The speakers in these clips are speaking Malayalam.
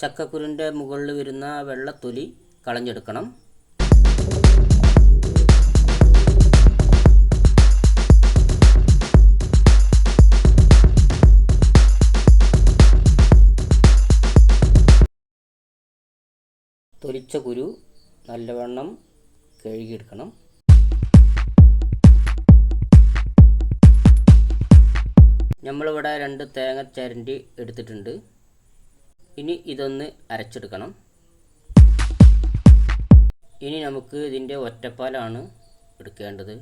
ചക്കക്കുരുന്റെ മുകളിൽ വരുന്ന വെള്ളത്തൊലി കളഞ്ഞെടുക്കണം. തൊലിച്ച കുരു നല്ലവണ്ണം കഴുകിയെടുക്കണം. നമ്മളിവിടെ രണ്ട് തേങ്ങ ചരണ്ടി എടുത്തിട്ടുണ്ട്. ഇനി ഇതൊന്ന് അരച്ചെടുക്കണം. ഇനി നമുക്ക് ഇതിന്റെ ഒറ്റപ്പാലാണ് എടുക്കേണ്ടത്.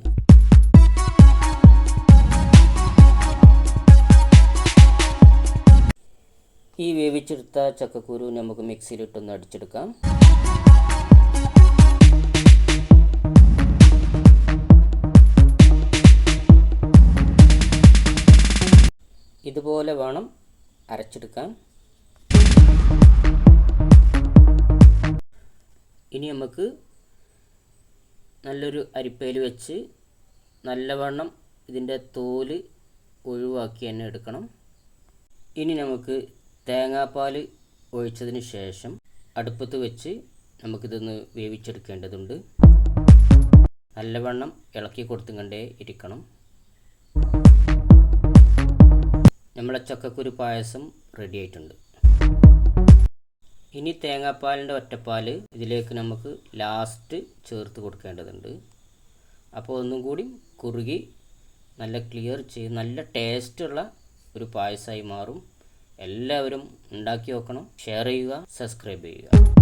ഈ വേവിച്ചെടുത്ത ചക്കക്കുരു നമുക്ക് മിക്സിയിലിട്ടൊന്ന് അടിച്ചെടുക്കാം. ഇതുപോലെ വേണം അരച്ചെടുക്കാൻ. ഇനി നമുക്ക് നല്ലൊരു അരിപ്പയിൽ വെച്ച് നല്ലവണ്ണം ഇതിന്റെ തോൽ ഒഴിവാക്കി തന്നെ എടുക്കണം. ഇനി നമുക്ക് തേങ്ങാപ്പാൽ ഒഴിച്ചതിന് ശേഷം അടുപ്പത്ത് വെച്ച് നമുക്കിതൊന്ന് വേവിച്ചെടുക്കേണ്ടതുണ്ട്. നല്ലവണ്ണം ഇളക്കി കൊടുത്തും കണ്ടേ ഇരിക്കണം. നമ്മളെ ചക്കക്കുരു പായസം റെഡി ആയിട്ടുണ്ട്. ഇനി തേങ്ങാപ്പാലിന്റെ ഒറ്റപ്പാൽ ഇതിലേക്ക് നമുക്ക് ലാസ്റ്റ് ചേർത്ത് കൊടുക്കേണ്ടതുണ്ട്. അപ്പോൾ ഒന്നും കൂടി കുറുകി നല്ല ക്ലിയർ ചെയ്ത് നല്ല ടേസ്റ്റുള്ള ഒരു പായസമായി മാറും. എല്ലാവരും ഉണ്ടാക്കി വെക്കണം ഷെയർ ചെയ്യുക സബ്സ്ക്രൈബ് ചെയ്യുക.